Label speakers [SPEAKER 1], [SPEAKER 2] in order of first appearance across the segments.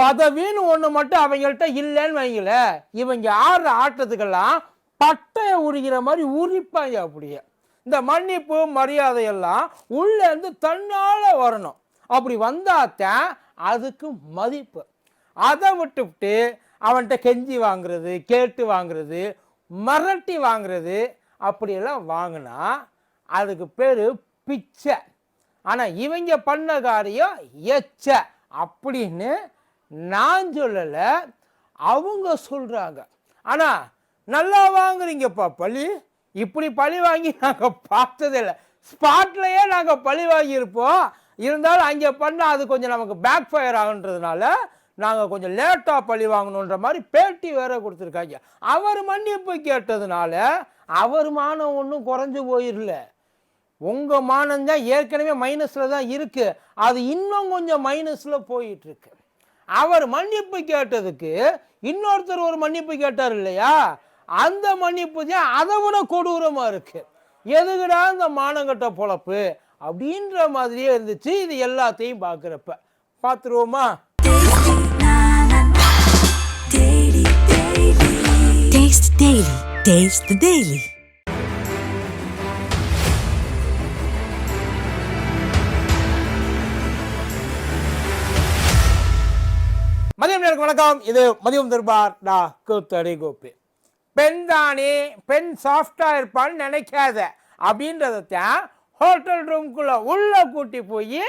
[SPEAKER 1] பதவின்னு ஒன்று மட்டும் அவங்கள்ட்ட இல்லைன்னு வைங்கள இவங்க ஆடுற ஆட்டத்துக்கெல்லாம் பட்டையை உரிக்கிற மாதிரி உரிப்பாங்க அப்படியே. இந்த மன்னிப்பு மரியாதையெல்லாம் உள்ளேருந்து தன்னால் வரணும். அப்படி வந்தாத்தான் அதுக்கு மதிப்பு. அதை விட்டுவிட்டு அவன்கிட்ட கெஞ்சி வாங்குறது கேட்டு வாங்குறது மிரட்டி வாங்குறது அப்படியெல்லாம் வாங்கினா அதுக்கு பேர் பிச்சை. ஆனால் இவங்க பண்ண காரியம் எச்ச அப்படின்னு நான் சொல்லலை அவங்க சொல்கிறாங்க ஆனால் நல்லா வாங்குறீங்கப்பா பழி. இப்படி பழி வாங்கி நாங்கள் பார்த்ததே இல்லை ஸ்பாட்லேயே நாங்கள் பழி வாங்கியிருப்போம். இருந்தாலும் அங்கே பண்ணால் அது கொஞ்சம் நமக்கு பேக் ஃபயர் ஆகுன்றதுனால நாங்கள் கொஞ்சம் லேட்டாக பழி வாங்கணுன்ற மாதிரி பேட்டி வேற கொடுத்துருக்காங்க. அவர் மன்னிப்பு கேட்டதுனால அவர் மானம் ஒன்றும் குறைஞ்சு போயிடல. உங்கள் மானம் தான் ஏற்கனவே மைனஸில் தான் இருக்குது அது இன்னும் கொஞ்சம் மைனஸில் போயிட்டுருக்கு அவர் மன்னிப்பு கேட்டதுக்கு இன்னொருத்தர் ஒரு மன்னிப்பு கேட்டார் இல்லையா? அந்த மன்னிப்பு தான் அதை விட கொடூரமாக இருக்கு. எதுக்குடா இந்த மானங்கட்ட பொழப்பு? அப்படின்ற மாதிரியே இருந்துச்சு. இது எல்லாத்தையும் பார்க்குறப்ப. பார்த்துருவோமா?
[SPEAKER 2] Daily,
[SPEAKER 1] நேருக்கு வணக்கம். இது மதியம் தர்பார் டா கூத்தடி கோபி. பெண் தானே பெண் சாஃப்டாக இருப்பான்னு நினைக்காத. அப்படின்றதான் ஹோட்டல் ரூம்குள்ளே உள்ளே கூட்டி போய்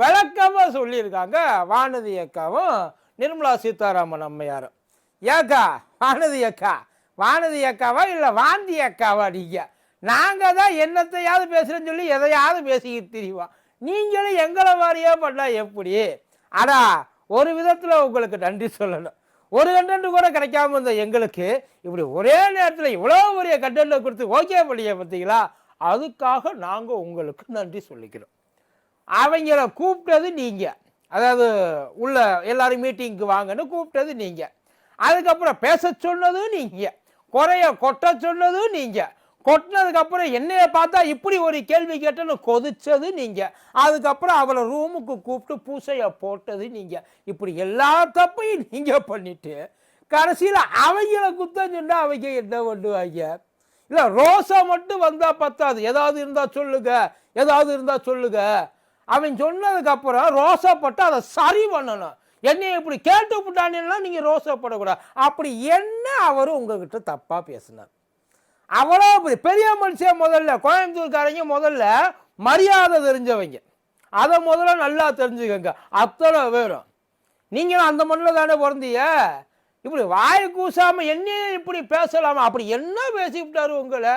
[SPEAKER 1] விளக்கமாக சொல்லியிருக்காங்க வானதி அக்காவும் நிர்மலா சீதாராமன் அம்மையாரும். ஏக்கா வானதி அக்கா வானதி அக்காவா இல்லை வாந்தி அக்காவா நீங்கள் நாங்கள் தான் என்னத்தையாவது பேசுகிறேன்னு சொல்லி எதையாவது பேசிக்கிட்டு தெரியுவோம் நீங்களும் எங்களை மாதிரியே பண்ணால் எப்படி? அடா ஒரு விதத்தில் உங்களுக்கு நன்றி சொல்லணும். ஒரு கண்டென்ட் கூட கிடைக்காம இருந்த எங்களுக்கு இப்படி ஒரே நேரத்தில் இவ்வளோ பெரிய கண்டென்ட்டை கொடுத்து ஓகே பண்ணிய பார்த்தீங்களா? அதுக்காக நாங்கள் உங்களுக்கு நன்றி சொல்லிக்கிறோம். அவங்கள கூப்பிட்டது நீங்கள் அதாவது உள்ள எல்லாரும் மீட்டிங்க்கு வாங்கன்னு கூப்பிட்டது நீங்கள் அதுக்கப்புறம் பேச சொன்னதும் நீங்கள் குறைய கொட்ட சொன்னதும் நீங்கள் கொட்டினதுக்கப்புறம் என்னைய பார்த்தா இப்படி ஒரு கேள்வி கேட்டேன்னு கொதிச்சது நீங்கள் அதுக்கப்புறம் அவளை ரூமுக்கு கூப்பிட்டு பூசையை போட்டது நீங்கள் இப்படி எல்லா தப்பையும் நீங்கள் பண்ணிட்டு கடைசியில் அவங்கள குத்தம் சொன்னால் அவங்க என்ன பண்ணுவாங்க? இல்லை ரோசா மட்டும் வந்தால் பத்தாது. ஏதாவது இருந்தால் சொல்லுங்க. ஏதாவது இருந்தால் சொல்லுங்க. அவன் சொன்னதுக்கப்புறம் அப்புறம் ரோசப்பட்டு அதை சரி பண்ணணும். என்னை இப்படி கேட்டு விட்டானேன்னா நீங்கள் ரோசப்படக்கூடாது அப்படி என்ன அவர் உங்ககிட்ட தப்பாக பேசினார்? அவ்வளோ பெரிய பெரிய மனுஷன் முதல்ல கோயம்புத்தூர்காரங்க முதல்ல மரியாதை தெரிஞ்சவங்க. அதை முதல்ல நல்லா தெரிஞ்சுக்கங்க. அத்தனை பேரும். நீங்களும் அந்த மண்ணில் தானே பிறந்தீங்க? இப்படி வாய் கூசாமல் என்ன இப்படி பேசலாமா? அப்படி என்ன பேசிவிட்டாரு உங்களை?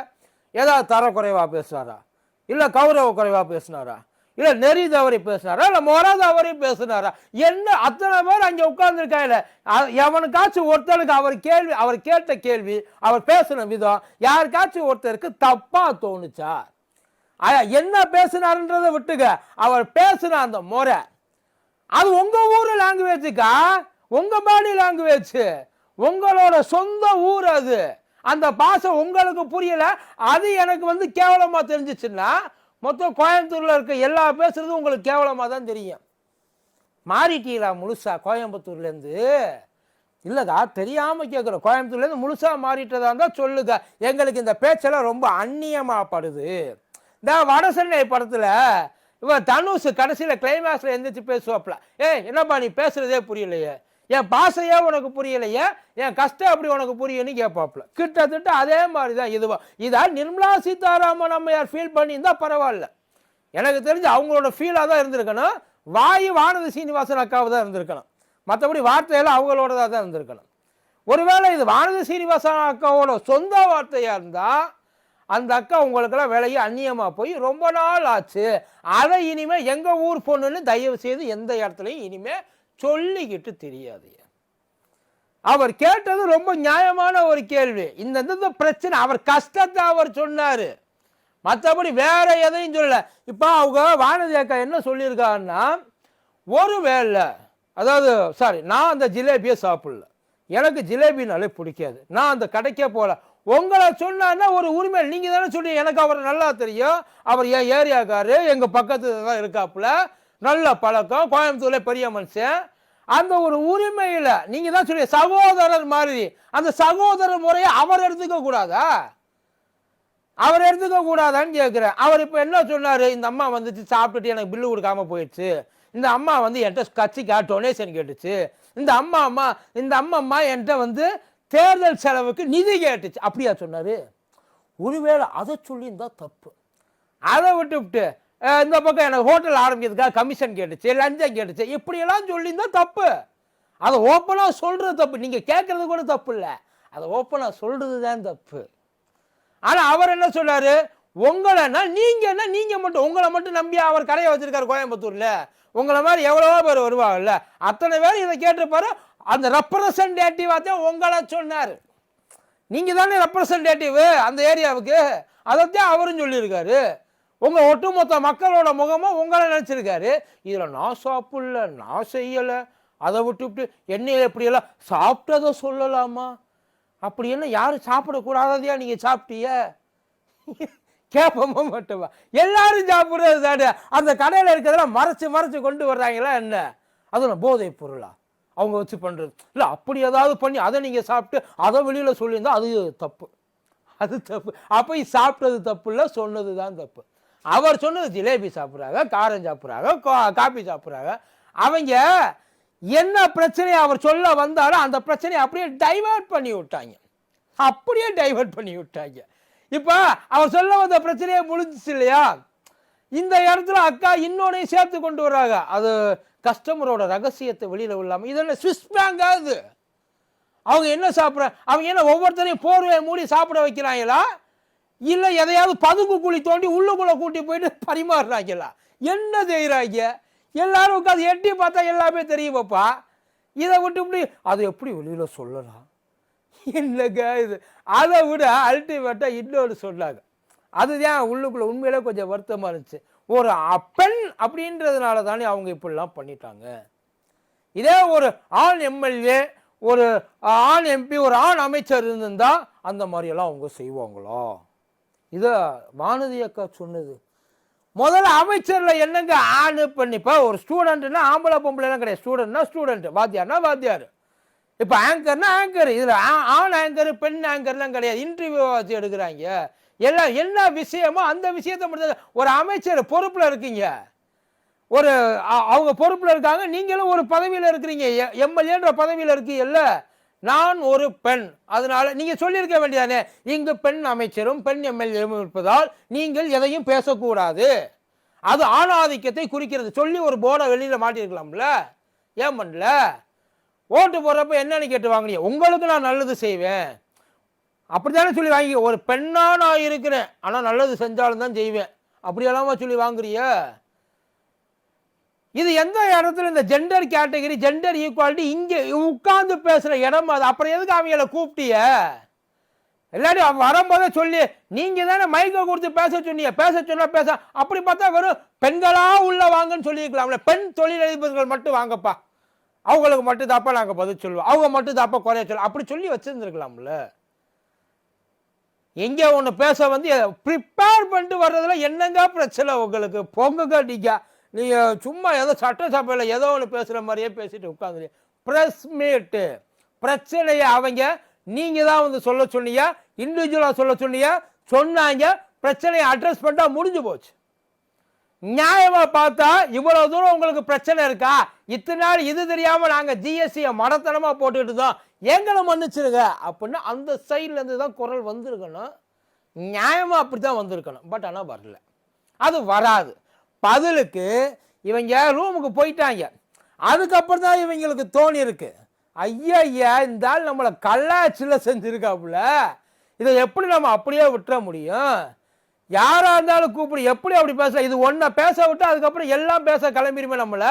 [SPEAKER 1] ஏதாவது தரக்குறைவாக பேசுனாரா இல்லை கௌரவ குறைவாக பேசினாரா? இல்லை நெறி தவறி பேசினாரா? இல்லை முறை தவறி பேசினாரா? என்ன அத்தனை பேர் அங்கே உட்கார்ந்துருக்காங்க எவனுக்காச்சும் ஒருத்தனுக்கு அவர் கேள்வி அவர் கேட்ட கேள்வி அவர் பேசின விதம் யாருக்காச்சும் ஒருத்தருக்கு தப்பாக தோணுச்சா? ஆயா, என்ன பேசினாருன்றதை விட்டுக்க. அவர் பேசின அந்த முறை. அது உங்கள் ஊர் லாங்குவேஜுக்கா உங்கள் பாடி லாங்குவேஜ் உங்களோட சொந்த ஊர் அது. அந்த பாஷை உங்களுக்கு புரியல. அது எனக்கு வந்து கேவலமாக தெரிஞ்சிச்சுன்னா மொத்தம் கோயம்புத்தூரில் இருக்க எல்லா பேசுகிறதும் உங்களுக்கு கேவலமாக தான் தெரியும். மாறிட்டீங்களா முழுசா கோயம்புத்தூர்லேருந்து? இல்லைதா தெரியாமல் கேட்குறோம் கோயம்புத்தூர்லேருந்து முழுசாக மாறிட்டதா இருந்தால் சொல்லுங்க. எங்களுக்கு இந்த பேச்செல்லாம் ரொம்ப அந்நியமாகப்படுது இந்த வடசென்னை படத்தில் இவன் தனுஷ் கடைசியில் கிளைமேக்ஸில் எந்திரிச்சு பேசுவாப்பில் ஏய் என்னப்பா நீ பேசுகிறதே புரியலையே. என் பாசையே உனக்கு புரியலையே என் கஷ்டம் எப்படி உனக்கு புரியும்னு கேட்பாப்புல கிட்டத்தட்ட அதே மாதிரி தான் இதுவா. இதா நிர்மலா சீதாராமன் அம்மையார் ஃபீல் பண்ணியிருந்தா பரவாயில்ல. எனக்கு தெரிஞ்சு அவங்களோட ஃபீலாக தான் இருந்திருக்கணும். வாயு வானதி சீனிவாசன் அக்காவை தான் இருந்திருக்கணும். மற்றபடி வார்த்தையெல்லாம் அவங்களோடதாக தான் இருந்திருக்கணும். ஒருவேளை இது வானதி சீனிவாசன் அக்காவோட சொந்த வார்த்தையாக இருந்தால் அந்த அக்கா உங்களுக்கெல்லாம் விலையை அந்நியமாக போய் ரொம்ப நாள் ஆச்சு. அதை இனிமேல் எங்கள் ஊர் பொண்ணுன்னு தயவு செய்து எந்த இடத்துலையும் இனிமேல் சொல்லிக்கிட்டு தெரியாது. அவர் கேட்டது ரொம்ப நியாயமான ஒரு கேள்வி. இந்த இந்த பிரச்சனை அவர் கஷ்டத்தை அவர் சொன்னார். மற்றபடி வேற எதையும் சொல்லல. இப்போ அவங்க வானதி அக்கா என்ன சொல்லியிருக்காங்கன்னா ஒருவேளை அதாவது சாரி நான் அந்த ஜிலேபியை சாப்பிடல. எனக்கு ஜிலேபினாலே பிடிக்காது. நான் அந்த கடைக்கே போகல. உங்களை சொன்னான்னா ஒரு உரிமை. நீங்கள் தானே சொல்லி எனக்கு அவர் நல்லா தெரியும். அவர் என் ஏரியாக்காரு எங்கள் பக்கத்தில் தான் இருக்காப்புல. நல்ல பழக்கம். கோயம்புத்தூரில் பெரிய மனுஷன். அந்த ஒரு உரிமையில நீங்க தான் சொல்லி சகோதரர் மாதிரி அந்த சகோதரர் முறையை அவர் எடுத்துக்க கூடாதா? அவர் எடுத்துக்க கூடாதான்னு கேட்குறேன் அவர் இப்போ என்ன சொன்னார்? இந்த அம்மா வந்துச்சு சாப்பிட்டுட்டு எனக்கு பில்லு கொடுக்காம போயிடுச்சு. இந்த அம்மா வந்து என்கிட்ட கட்சிக்காக டொனேஷன் கேட்டுச்சு. இந்த அம்மா அம்மா இந்த அம்மா அம்மா என்கிட்ட வந்து தேர்தல் செலவுக்கு நிதி கேட்டுச்சு. அப்படியா சொன்னார்? ஒருவேளை அதை சொல்லியிருந்தா தப்பு. அதை விட்டுவிட்டு விட்டு இந்த பக்கம் எனக்கு ஹோட்டல் ஆரம்பிக்கிறதுக்காக கமிஷன் கேட்டுச்சு லஞ்சம் கேட்டுச்சு. இப்படியெல்லாம் சொல்லியிருந்தால் தப்பு. அதை ஓப்பனாக சொல்கிறது தப்பு. நீங்கள் கேட்குறது கூட தப்பு இல்லை. அதை ஓப்பனாக சொல்கிறது தான் தப்பு. ஆனால் அவர் என்ன சொல்கிறார் உங்களைன்னா நீங்கள் என்ன நீங்கள் மட்டும் உங்களை மட்டும் நம்பி அவர் கடையை வச்சுருக்கார் கோயம்புத்தூரில். உங்களை மாதிரி எவ்வளவோ பேர் வருவாங்கல்ல. அத்தனை பேர் இதை கேட்டிருப்பாரு. அந்த ரெப்ரசன்டேட்டிவாக தான் உங்களை சொன்னார். நீங்கள் தானே ரெப்ரசன்டேட்டிவ் அந்த ஏரியாவுக்கு? அதைத்தான் அவரும் சொல்லியிருக்காரு. உங்கள் ஒட்டுமொத்த மக்களோட முகமும் உங்களை நினச்சிருக்காரு. இதில் நான் சாப்பிடல நான் செய்யலை அதை விட்டுவிட்டு என்னையில எப்படியெல்லாம் சாப்பிட்டதை சொல்லலாமா? அப்படி என்ன யாரும் சாப்பிடக்கூடாததையா நீங்கள் சாப்பிட்டிய கேட்போமா மட்டுமா? எல்லாரும் சாப்பிட்றது தானே. அந்த கடையில் இருக்கிறதெல்லாம் மறைச்சு மறைச்சு கொண்டு வர்றாங்களா என்ன? அதுவும் போதை பொருளா? அவங்க வச்சு பண்ணுறது இல்லை அப்படி ஏதாவது பண்ணி அதை நீங்கள் சாப்பிட்டு அதை வெளியில் சொல்லியிருந்தால் அது தப்பு. அது தப்பு. அப்போ சாப்பிட்டது தப்பு இல்லை சொன்னது தான் தப்பு. அவர் சொன்னது ஜிலேபி சாப்பிட்றாங்க காரம் சாப்பிட்றாங்க கா- காபி சாப்பிட்றாங்க. அவங்க என்ன பிரச்சனையை அவர் சொல்ல வந்தாலும் அந்த பிரச்சனையை அப்படியே டைவர்ட் பண்ணி விட்டாங்க. அப்படியே டைவர்ட் பண்ணி விட்டாங்க. இப்போ அவர் சொல்ல வந்த பிரச்சனையே முடிஞ்சிச்சு இல்லையா? இந்த இடத்துல அக்கா இன்னொன்னையும் சேர்த்து கொண்டு வர்றாங்க. அது கஸ்டமரோட ரகசியத்தை வெளியில் விடாமல் இதெல்லாம் சுவிஸ் பேங்க் அது அவங்க என்ன சாப்பிட்ற அவங்க என்ன ஒவ்வொருத்தரையும் போர்வையை மூடி சாப்பிட வைக்கிறாங்களா? இல்லை எதையாவது பதுங்கு குழி தோண்டி உள்ளுக்குள்ள கூட்டி போயிட்டு பரிமாறுறாங்களா என்ன செய்கிறாங்க எல்லாரும் உட்காந்து எட்டி பார்த்தா எல்லாமே தெரியுமாப்பா? இதை விட்டு இப்படி அதை எப்படி வெளியில் சொல்லலாம்? என்னங்க இது? அதை விட அல்டிமேட்டாக இன்னொரு சொன்னாங்க. அதுதான் உள்ளுக்குள்ளே உண்மையிலே கொஞ்சம் வருத்தமாக இருந்துச்சு. ஒரு அப்பெண் அப்படின்றதுனால தானே அவங்க இப்படிலாம் பண்ணிட்டாங்க. இதே ஒரு ஆண் எம்எல்ஏ ஒரு ஆண் எம்பி ஒரு ஆண் அமைச்சர் இருந்திருந்தால் அந்த மாதிரியெல்லாம் அவங்க செய்வாங்களா? இதை வானதி அக்கா சொன்னது. முதல்ல அமைச்சரில் என்னங்க ஆணு பண்ணிப்பா ஒரு ஸ்டூடெண்ட்னா ஆம்பளை பொம்பளைலாம் கிடையாது. ஸ்டூடெண்ட்னா ஸ்டூடெண்ட் வாத்தியார்னா வாத்தியார். இப்போ ஆங்கர்னா ஆங்கர் இதில் ஆண் ஆங்கர் பெண் ஆங்கர்லாம் கிடையாது. இன்டர்வியூ வச்சு எடுக்கிறாங்க. எல்லாம் என்ன விஷயமோ அந்த விஷயத்தை மட்டும் ஒரு அமைச்சர் பொறுப்பில் இருக்கீங்க. ஒரு அவங்க பொறுப்பில் இருக்காங்க. நீங்களும் ஒரு பதவியில் இருக்கிறீங்க. எம்எல்ஏன்ற பதவியில் இருக்கீங்கல்ல. நான் ஒரு பெண். அதனால நீங்க சொல்லியிருக்க வேண்டியதானே? இங்கு பெண் அமைச்சரும் பெண் எம்எல்ஏவும் இருப்பதால் நீங்கள் எதையும் பேசக்கூடாது. அது ஆணாதிக்கத்தை குறிக்கிறது. சொல்லி ஒரு போர்டை வெளியில மாட்டியிருக்கலாம்ல? ஏன் பண்ணல? ஓட்டு போடுறப்ப என்னன்னு கேட்டு வாங்குனீங்க உங்களுக்கு நான் நல்லது செய்வேன். அப்படித்தானே சொல்லி வாங்கி ஒரு பெண்ணா நான் இருக்கிறேன். ஆனால் நல்லது செஞ்சாலும் தான் செய்வேன். அப்படியெல்லாமா சொல்லி வாங்குறிய இது எந்த இடத்துல இந்த ஜெண்டர் கேட்டகரி ஜெண்டர் ஈக்குவாலிட்டி இங்கே உட்கார்ந்து பேசுகிற இடம் அது? அப்புறம் எதுக்கு அவங்கள கூப்பிட்டிய? இல்லாட்டி வரும்போதே சொல்லி நீங்கள் தானே மைக்கை கொடுத்து பேச சொன்னீங்க. பேச சொன்னால் பேச. அப்படி பார்த்தா வெறும் பெண்களாக உள்ள வாங்கன்னு சொல்லியிருக்கலாம்ல. பெண் தொழிலதிபர்கள் மட்டும் வாங்கப்பா. அவங்களுக்கு மட்டும் தாப்பா நாங்கள் பதில் சொல்லுவோம். அவங்க மட்டும் தாப்பா குறைய சொல்லுவோம். அப்படி சொல்லி வச்சுருந்துருக்கலாம்ல. எங்கே ஒன்று பேச வந்து ப்ரிப்பேர் பண்ணிட்டு வர்றதுல என்னங்க பிரச்சனை உங்களுக்கு? பொங்குங்க நீங்க நீங்கள் சும்மா ஏதோ சட்டசபையில் ஏதோ ஒன்று பேசுகிற மாதிரியே பேசிட்டு உட்காந்து ப்ரெஸ் மீட்டு பிரச்சனையை அவங்க நீங்கள் தான் வந்து சொல்ல சொன்னீங்க இண்டிவிஜுவலாக சொல்ல சொன்னீங்க சொன்னாங்க பிரச்சனையை அட்ரஸ் பண்ணிட்டா முடிஞ்சு போச்சு. நியாயமாக பார்த்தா இவ்வளோ தூரம் உங்களுக்கு பிரச்சனை இருக்கா? இத்தனை நாள் இது தெரியாமல் நாங்கள் ஜிஎஸ்டியை மடத்தனமாக போட்டுக்கிட்டு இருந்தோம். எங்களை மன்னிச்சிருங்க அப்படின்னு அந்த சைட்லேருந்து தான் குரல் வந்திருக்கணும். நியாயமாக அப்படி தான் வந்திருக்கணும். பட் ஆனால் வரல. அது வராது. பதிலுக்கு இவங்க ரூமுக்கு போயிட்டாங்க. அதுக்கப்புறம் தான் இவங்களுக்கு தோணி இருக்கு. ஐயா ஐயா இந்த ஆள் நம்மளை கல்லாச்சில் செஞ்சுருக்காப்புல. இதை எப்படி நம்ம அப்படியே விட்டுற முடியும்? யாராக இருந்தாலும் கூப்பிடு எப்படி அப்படி பேச இது ஒன்றை பேச விட்டு அதுக்கப்புறம் எல்லாம் பேச கிளம்பிடுமே நம்மள.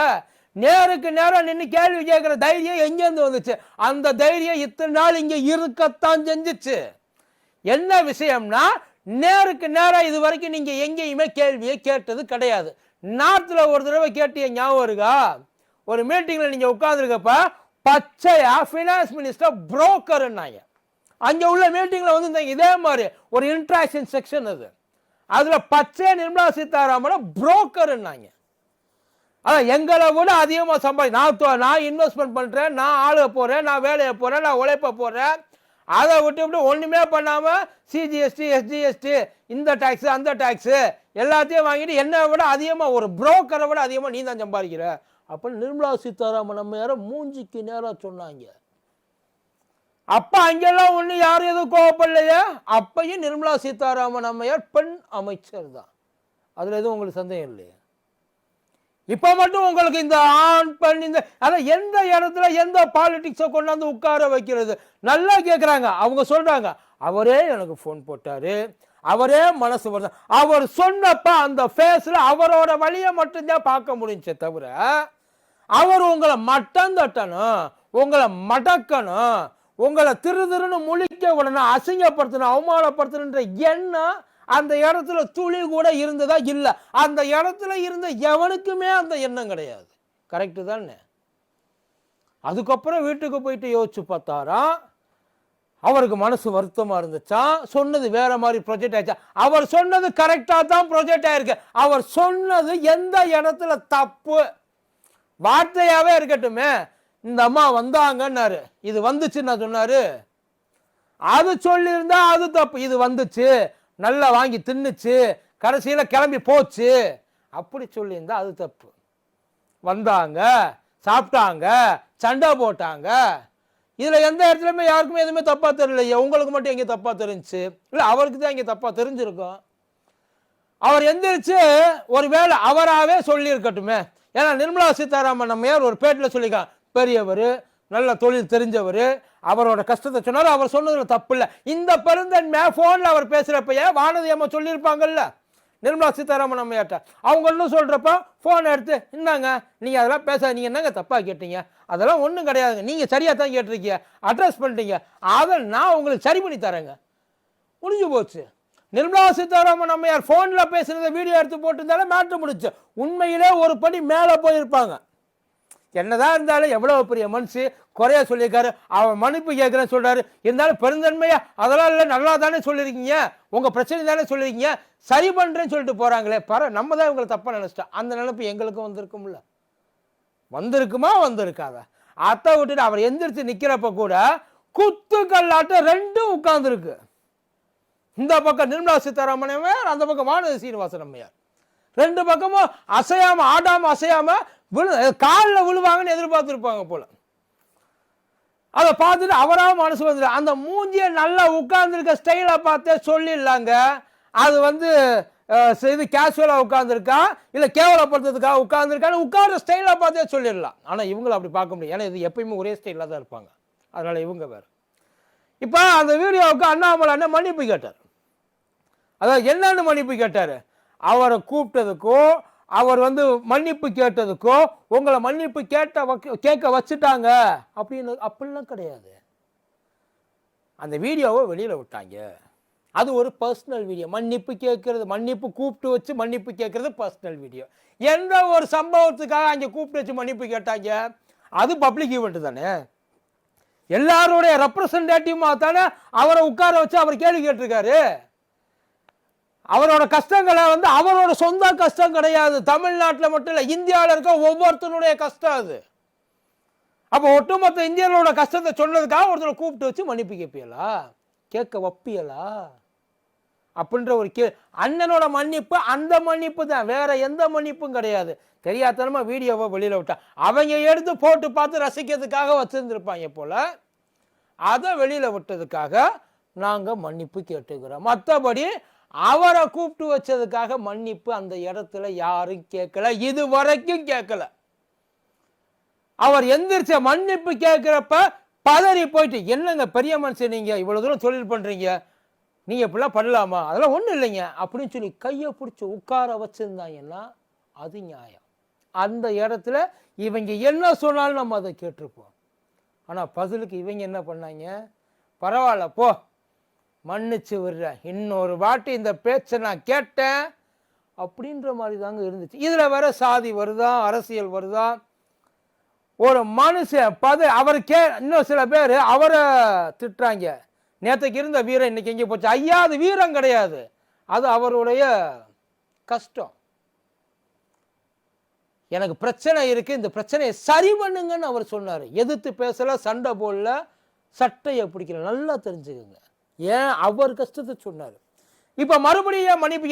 [SPEAKER 1] நேருக்கு நேரம் நின்று கேள்வி கேட்குற தைரியம் எங்கேருந்து வந்துச்சு? அந்த தைரியம் இத்தனை நாள் இங்கே இருக்கத்தான் செஞ்சிச்சு. என்ன விஷயம்னா நேருக்கு நேராக இது வரைக்கும் நீங்கள் எங்கேயுமே கேள்வியை கேட்டது கிடையாது. நார்த்தில் ஒரு தடவை கேட்டீங்க ஞாபகம் இருக்கா? ஒரு மீட்டிங்கில் நீங்கள் உட்காந்துருக்கப்ப பச்சையா ஃபினான்ஸ் மினிஸ்டர் புரோக்கர்னாங்க அங்கே உள்ள மீட்டிங்கில் வந்து இந்த இதே மாதிரி ஒரு இன்ட்ராக்ஷன் செக்ஷன் அது. அதில் பச்சை நிர்மலா சீதாராமனை புரோக்கர்னாங்க அதான் எங்களை விட அதிகமாக சம்பாதி நான் நான் இன்வெஸ்ட்மெண்ட் பண்ணுறேன் நான் ஆளுக போகிறேன் நான் வேலையை போகிறேன் நான் உழைப்ப போகிறேன் அதை விட்டு விட்டு ஒன்றுமே பண்ணாமல் சிஜிஎஸ்டி எஸ்ஜிஎஸ்டி இந்த டேக்ஸு அந்த டேக்ஸு எல்லாத்தையும் வாங்கிட்டு என்னை விட அதிகமாக ஒரு புரோக்கரை விட அதிகமாக நீ தான் சம்பாதிக்கிற. அப்படின்னு நிர்மலா சீதாராமன் நம்ம யாரோ மூஞ்சிக்கு நேராக சொன்னாங்க. அப்போ அங்கெல்லாம் ஒன்றும் யாரும் எதுவும் கோவப்படலையே? அப்பயும் நிர்மலா சீதாராமன் அம்மையார் பெண் அமைச்சர் தான். அதில் எதுவும் உங்களுக்கு சந்தேகம் இல்லையா? இப்போ மட்டும் உங்களுக்கு இந்த ஆண் பெண் இந்த அதான் எந்த இடத்துல எந்த பாலிட்டிக்ஸை கொண்டாந்து உட்கார வைக்கிறது? நல்லா கேட்குறாங்க அவங்க சொல்கிறாங்க அவரே எனக்கு ஃபோன் போட்டார். அவரே மனசு வருது. அவர் சொன்னப்ப அந்த ஃபேஸில் அவரோட வழியை மட்டும்தான் பார்க்க முடிஞ்சே தவிர அவர் உங்களை மட்டம் தட்டணும் உங்களை மடக்கணும் உங்களை திரு திருன்னு முழிக்க விடணும் அசிங்கப்படுத்தணும் அவமானப்படுத்தணுன்ற எண்ணம் அந்த இடத்துல துளி கூட இருந்ததா இல்லை. அந்த இடத்துல இருந்த எவனுக்குமே அந்த எண்ணம் கிடையாது. கரெக்டு தானே? அதுக்கப்புறம் வீட்டுக்கு போயிட்டு யோசிச்சு பார்த்தாராம் அவருக்கு மனசு வருத்தமாக இருந்துச்சாம் சொன்னது வேற மாதிரி ப்ரொஜெக்ட் ஆயிடுச்சா? அவர் சொன்னது கரெக்டாக தான் ப்ரொஜெக்ட் ஆயிருக்கு. அவர் சொன்னது எந்த இடத்துல தப்பு? வார்த்தையாகவே இருக்கட்டுமே. இந்த அம்மா வந்தாங்கன்னாரு. இது வந்துச்சுன்னு நான் சொன்னார். அது சொல்லியிருந்தா அது தப்பு. இது வந்துச்சு. நல்லா வாங்கி தின்னுச்சு கடைசியில் கிளம்பி போச்சு. அப்படி சொல்லியிருந்தா அது தப்பு. வந்தாங்க சாப்பிட்டாங்க சண்டை போட்டாங்க. இதில் எந்த இடத்துலையுமே யாருக்குமே எதுவுமே தப்பாக தெரியலையே. உங்களுக்கு மட்டும் எங்க தப்பாக தெரிஞ்சுச்சு? இல்லை அவருக்கு தான் இங்கே தப்பாக தெரிஞ்சிருக்கும். அவர் எந்திரிச்சு ஒருவேளை அவராகவே சொல்லியிருக்கட்டுமே. ஏன்னா நிர்மலா சீதாராமன் நம்மையார் ஒரு பேட்டில் சொல்லியிருக்கான் பெரியவர் நல்ல தொழில் தெரிஞ்சவர் அவரோட கஷ்டத்தை சொன்னார் அவர் சொன்னதுல தப்பு இல்லை. இந்த பெருந்தன்மை ஃபோனில் அவர் பேசுகிறப்பயே வானதி அம்மா சொல்லியிருப்பாங்கல்ல? நிர்மலா சீதாராமன் அம்மையாட்ட. அவங்க ஒன்றும் சொல்கிறப்ப ஃபோனை எடுத்து என்னங்க நீங்கள் அதெல்லாம் பேச நீங்கள் என்னங்க தப்பாக கேட்டீங்க? அதெல்லாம் ஒன்றும் கிடையாதுங்க. நீங்கள் சரியாக தான் கேட்டிருக்கீங்க. அட்ரஸ் பண்ணிட்டீங்க. அதை நான் உங்களுக்கு சரி பண்ணி தரேங்க. முடிஞ்சு போச்சு. நிர்மலா சீதாராமன் அம்மையார் ஃபோனில் பேசுகிறத வீடியோ எடுத்து போட்டிருந்தாலும் மேட்ரு முடிச்சு உண்மையிலே ஒரு படி மேலே போயிருப்பாங்க. என்னதான் இருந்தாலும் எவ்வளோ பெரிய மனுஷு குறைய சொல்லியிருக்காரு. அவர் மன்னிப்பு கேட்குறேன்னு சொல்கிறாரு இருந்தாலும் பெருந்தன்மையா அதெல்லாம் இல்லை நல்லா தானே சொல்லியிருக்கீங்க. உங்கள் பிரச்சனை தானே சொல்லியிருக்கீங்க. சரி பண்ணுறேன்னு சொல்லிட்டு போகிறாங்களே பர நம்ம தான் இவங்களை தப்பாக நினச்சிட்டோம். அந்த நினப்பு எங்களுக்கும் வந்திருக்கும்ல. வந்திருக்குமா வந்திருக்காதா? அத்தை விட்டுட்டு அவர் எந்திரிச்சு நிற்கிறப்ப கூட குத்து கல்லாட்டம் ரெண்டும் உட்காந்துருக்கு இந்த பக்கம் நிர்மலா சீதாராமன் அந்த பக்கம் வானதி சீனிவாசன் அம்மையார். ரெண்டு பக்கமும் அசையாமல் ஆடாமல் அசையாமல் விழு காலில் விழுவாங்கன்னு எதிர்பார்த்துருப்பாங்க போல். அதை பார்த்துட்டு அவராக மனசு வந்துடும். அந்த மூஞ்சியை நல்லா உட்கார்ந்துருக்க ஸ்டைலை பார்த்தே சொல்லிடலாங்க. அது வந்து இது கேஷுவலாக உட்காந்துருக்கா இல்லை கேவலப்படுத்துறதுக்காக உட்காந்துருக்கான்னு உட்கார்ற ஸ்டைலை பார்த்தே சொல்லிடலாம். ஆனால் இவங்களை அப்படி பார்க்க முடியும் ஏன்னா இது எப்பயுமே ஒரே ஸ்டைலில் தான் இருப்பாங்க. அதனால் இவங்க வேறு. இப்போ அந்த வீடியோவுக்கு அண்ணாமலை அண்ணன் மன்னிப்பு கேட்டார். அதாவது என்னன்னு மன்னிப்பு கேட்டார்? அவரை கூப்பிட்டதுக்கும் அவர் வந்து மன்னிப்பு கேட்டதுக்கோ உங்களை மன்னிப்பு கேட்ட வக்க- கேட்க வச்சுட்டாங்க. அப்படின்னு அப்படிலாம் கிடையாது. அந்த வீடியோவை வெளியில் விட்டாங்க. அது ஒரு பர்சனல் வீடியோ மன்னிப்பு கேட்கறது மன்னிப்பு கூப்பிட்டு வச்சு மன்னிப்பு கேட்கறது பர்சனல் வீடியோ எந்த ஒரு சம்பவத்துக்காக அங்கே கூப்பிட்டு வச்சு மன்னிப்பு கேட்டாங்க? அது பப்ளிக் ஈவெண்ட் தானே. எல்லாருடைய ரெப்ரசன்டேட்டிவா தானே அவரை உட்கார வச்சு அவர் கேள்வி கேட்டிருக்காரு. அவரோட கஷ்டங்களை வந்து அவரோட சொந்த கஷ்டம் கிடையாது. தமிழ்நாட்டில் மட்டும் இல்லை இந்தியாவில் இருக்க ஒவ்வொருத்தனுடைய கஷ்டம் அது. அப்போ ஒட்டுமொத்த இந்தியர்களோட கஷ்டத்தை சொன்னதுக்காக ஒருத்தரை கூப்பிட்டு வச்சு மன்னிப்பு கேட்பியலா கேட்க வப்பியலா அப்படின்ற ஒரு கே அண்ணனோட மன்னிப்பு அந்த மன்னிப்பு தான். வேற எந்த மன்னிப்பும் கிடையாது. தெரியாதனமா வீடியோவை வெளியில் விட்டான் அவங்க எடுத்து போட்டு பார்த்து ரசிக்கிறதுக்காக வச்சுருந்துருப்பாங்க போல. அதை வெளியில் விட்டதுக்காக நாங்கள் மன்னிப்பு கேட்டுக்கிறோம். மற்றபடி அவரை கூப்பிட்டு வச்சதுக்காக மன்னிப்பு அந்த இடத்துல யாரும் கேட்கல. இது வரைக்கும் கேட்கல. அவர் எந்திரிச்ச மன்னிப்பு கேட்குறப்ப பதறி போயிட்டு என்னங்க பெரிய மனுஷன் நீங்கள் இவ்வளோ தூரம் தொழில் பண்ணுறீங்க நீங்கள் இப்படிலாம் பண்ணலாமா? அதெல்லாம் ஒன்றும் இல்லைங்க. அப்படின்னு சொல்லி கையை பிடிச்சி உட்கார வச்சுருந்தாங்கன்னா அது நியாயம். அந்த இடத்துல இவங்க என்ன சொன்னாலும் நம்ம அதை கேட்டிருப்போம். ஆனால் பதிலுக்கு இவங்க என்ன பண்ணாங்க? பரவாயில்ல போ. மன்னிச்சு விடுறேன். இன்னொரு வாட்டி இந்த பேச்சை நான் கேட்டேன். அப்படின்ற மாதிரி தாங்க இருந்துச்சு. இதில் வேற சாதி வருதா அரசியல் வருதா? ஒரு மனுஷன் பத அவர் கே இன்னும் சில பேர் அவரை திட்டுறாங்க. நேற்றுக்கு இருந்த வீரம் இன்னைக்கு எங்கே போச்சு. ஐயா அது வீரம் கிடையாது. அது அவருடைய கஷ்டம். எனக்கு பிரச்சனை இருக்குது இந்த பிரச்சனையை சரி பண்ணுங்கன்னு அவர் சொன்னார். எதிர்த்து பேசலை சண்டை போடல சட்டையை பிடிக்கல. நல்லா தெரிஞ்சுக்கோங்க. ஏன் அவர் கஷ்டத்தை சொன்னார்? இப்போ மறுபடியும் ஏன் மன்னிப்பு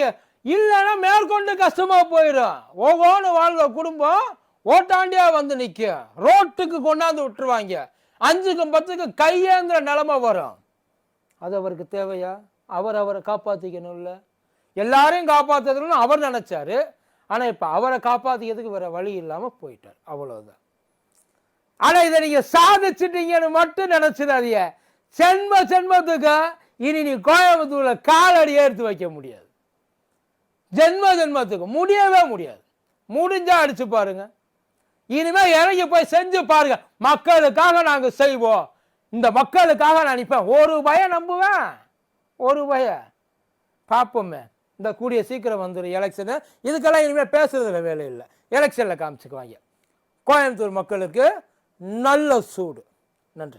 [SPEAKER 1] இல்லைன்னா மேற்கொண்டு கஷ்டமாக போயிடும். ஓகோன்னு வாழ்ற குடும்பம் ஓட்டாண்டியாக வந்து நிற்கும் ரோட்டுக்கு கொண்டாந்து விட்டுருவாங்க. அஞ்சுக்கும் பத்துக்கும் கையேந்திர நிலமை வரும். அது அவருக்கு தேவையா? அவர் அவரை காப்பாற்றிக்கணும்ல எல்லாரையும் காப்பாற்றுறதுன்னு அவர் நினச்சாரு. ஆனால் இப்போ அவரை காப்பாற்றிக்கிறதுக்கு வேறு வழி இல்லாமல் போயிட்டார். அவ்வளோதான் ஆனால் இதை நீங்கள் சாதிச்சிட்டீங்கன்னு மட்டும் நினச்சிடாதீங்க. சென்ம சென்மத்துக்கு இனி நீ கோயம்புத்தூரில் காலடி எடுத்து வைக்க முடியாது. ஜென்ம ஜென்மத்துக்கு முடியவே முடியாது. முடிஞ்சால் அடித்து பாருங்க. இனிமேல் இறங்கி போய் செஞ்சு பாருங்க. மக்களுக்காக நாங்கள் செய்வோம். இந்த மக்களுக்காக நான் நிற்பேன். ஒரு பய நம்புவேன். ஒரு பய பார்ப்போமே. இந்த கூடிய சீக்கிரம் வந்துடும் எலெக்ஷனு இதுக்கெல்லாம் இனிமேல் பேசுறதுல வேலை இல்லை. எலெக்ஷனில் காமிச்சுக்குவாங்க. கோயம்புத்தூர் மக்களுக்கு நல்ல சூடு. நன்றி.